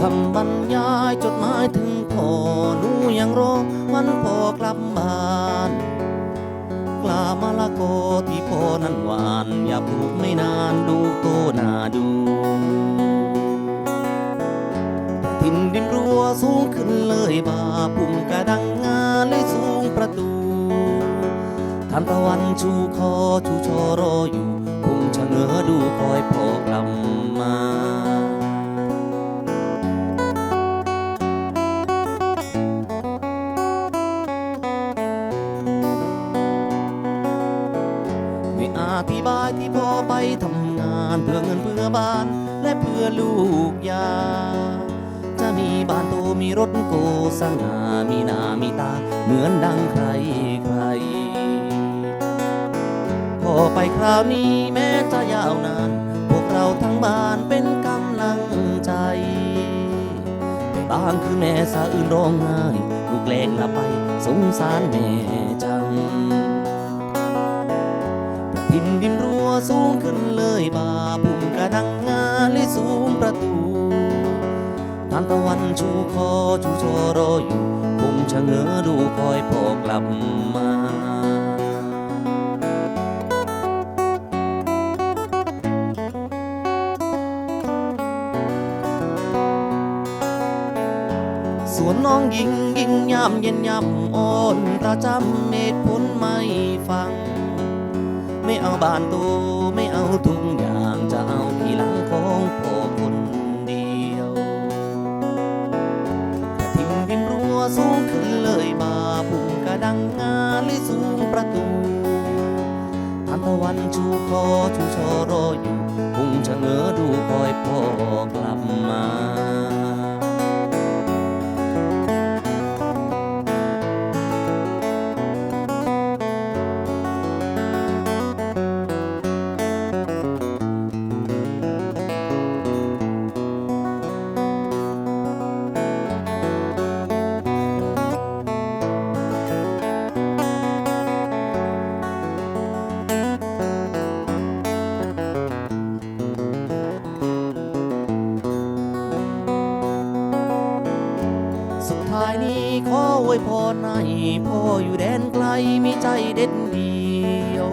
คำบรรยายจดหมายถึงพ่อหนูยังรอวันพ่อกลับบ้านกลามะละโกที่พ่อนั้นหวาน อย่าปลูกไม่นานดูโตนาดูแต่ทินดินรัวสูงขึ้นเลยบาปุ่มกระดังงาเลยสูงประตูทันตะวันชูคอชูชอรออยู่คงชะเง้อดูคอยพ่อ ธิบายที่พ่อไปทำงานเพื่อเงินเพื่อบ้าน และเพื่อลูกยา จะมีบ้านโตมีรถโกสง่ามีหน้ามีตา เหมือนดังใครใครพอไปคราวนี้แม้จะยาวนาน พวกเราทั้งบ้านเป็นกำลังใจแต่บางคือแม่สาอื่นร้องไห้ลูกแกลงละไปสงสารแม่จัง ทินดินรัวสูงขึ้นเลยบาปุ่มกระดังงาเลยสูงประตูทานตะวันชูคอชูชอรออยู่คงชะเง้อดูคอยพ่อกลับมาสวนน้องยิงยิงยามเย็นยามอ่อนประจำเมตผลไม่ฟัง ไม่เอาบ้านโตไม่เอาทุกอย่างจะเอาที่หลังของพ่อคนเดียวกระทิงดินรัวสูงขึ้นเลยบาปุ่มกระดังงาเลยสูงประตูทานตะวันชูคอชูชอรออยู่คงชะเง้อดูคอยพ่อกลับมา ขออวยพรให้พ่ออยู่แดนไกลมีใจเด็ดเดียว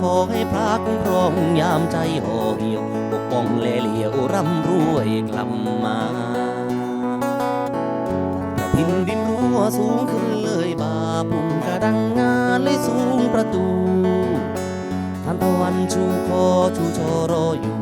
ขอให้พระคุ้มครองยามใจห่อเหี่ยว ปกป้องแลเหลียวร่ำรวยกลับมาแต่ทินดินรัวสูงขึ้นเลยบาปุ่มกระดังงาเลยสูงประตูทานตะวันชูคอชูชอรออยู่